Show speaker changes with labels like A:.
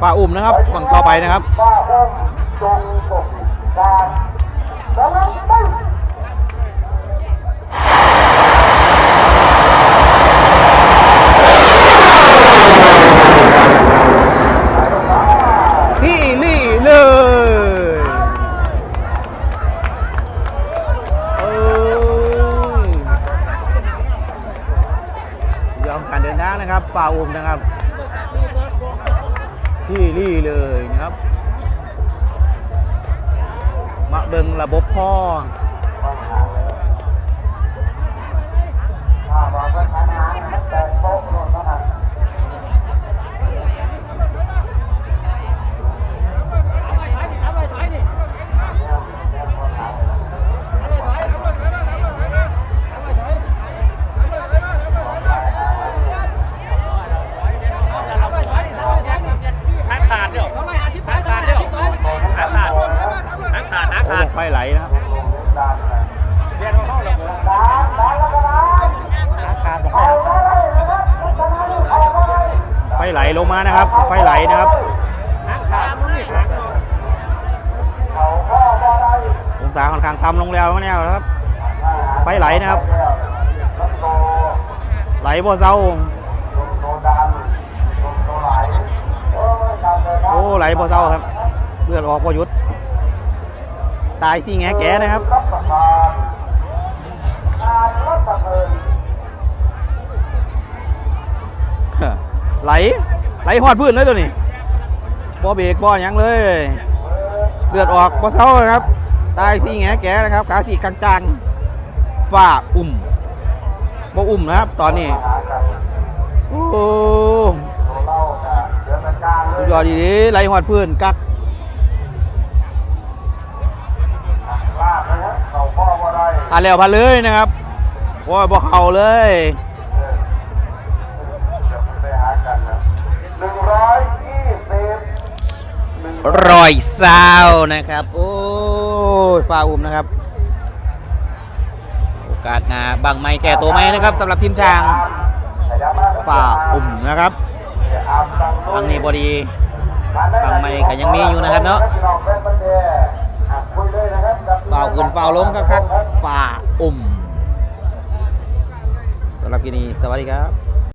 A: ฝ่าอุ่มนะครับฝั่งต่อไปนะครับที่นี่เลยเอ้ยยอมการเดินทางนะครับฝ่าอุ่มนะครับ ที่นี่เลยนะครับ มาเบิงระบบพ่อา
B: ง
C: ขาดหาง
A: โอ้
C: ขาด
A: ไฟไหลนะครับ
B: ด้านไหน
C: เรียนเข้าระบบ
B: ด้านด้านแล้วก็ด้าน
C: หางขาดบอก
B: ได้นะครับชนะนี่เอาได้
A: ไฟไหลลงมานะครับ ไฟไหลนะครับ
C: หางขาดนี่หาง
B: เอาก็ได้ได้
A: องศาค่อนข้างต่ำลงแล้วเนี่ยครับ ไฟไหลนะครับ ไหลบ่เซา
B: โตดันโตไหลโอ้า
A: โอ้ไหลบ่เซาครับเลือดออกบ่หยุด ตายซี่แงแกนะครับ
B: รับประทานการรับประเพิน
A: ไหลไหลหอดพื้นเลยตัวนี้บ่เบรกบ่หยังเลยเลือดออกบ่เซานะครับ ตายซี่แงแกนะครับขาสีกลางๆฝ้าอุ่มบ่อุ่มนะครับ ตอนนี้โอ้
B: โตเล่ากันเดือนกลางเล
A: สุดยอดดีๆไหลหอดพื้นกัก
B: ว่า
A: แล้วพันเลยนะครับโอ้ยบ่เขาเลย
B: หนึ่งร้อยยี่สิบหนึ่ง
A: รอยซาวนะครับ โอ้ยฟาอุ่มนะครับ โอกาสนาบังไม้แก่ตัวไหมนะครับสำหรับทีมช้างฝ่าอุ่มนะครับทางนี้บอดีบางไม่ก็ยังมีอยู่นะครับเนาะ ฝ่าขึ้นฝ่าลงครับครับฝ่าอุ่มสำหรับกินนี้สวัสดีครับ